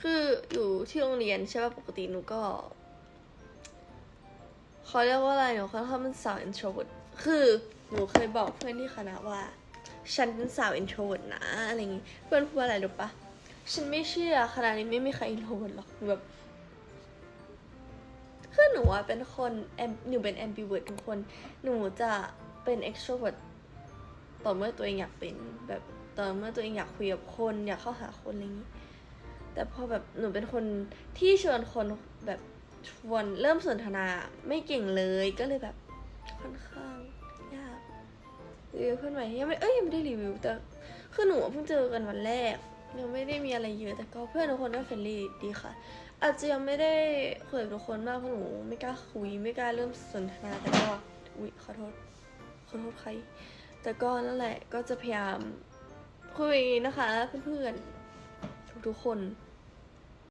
คืออยู่ที่โรงเรียนใช่ป่ะปกติหนูก็เขาเรียกว่าอะไรหนูเขาทำเป็นสาว introvert คือหนูเคยบอกเพื่อนที่คณะว่า ฉันเป็นสาว introvert นะอะไรอย่างงี้เพื่อนพูดว่าอะไรรู้ปะฉันไม่เชื่อคณะนี้ไม่มีใคร introvert หรอกแบบคือหนูอะเป็นคนหนูเป็น ambivert ทุกคน หนูจะเป็น extrovert ต่อเมื่อตัวเองอยากเป็นแบบต่อเมื่อตัวเองอยากคุยกับคนอยากเข้าหาคนอะไรอย่างนี้ แต่พอแบบหนูเป็นคนที่ชวนคนแบบชวนเริ่มสนทนาไม่เก่งเลยก็เลยแบบค่อนข้างยากรีวิวเพื่อนใหม่ยังไม่เอ้ยยังไม่ได้รีวิวแต่คือหนูเพิ่งเจอกันวันแรกยังไม่ได้มีอะไรเยอะแต่ก็เพื่อนทุกคนก็เฟรนลี่ดีค่ะ อาจจะยังไม่ได้คุยกับทุกคนมากเพราะหนูไม่กล้าคุยไม่กล้าเริ่มสนทนาแต่ก็อุ๊ยขอโทษขอโทษใคร แต่ก็นั่นแหละก็จะพยายามคุยนะคะเพื่อนๆทุกๆคน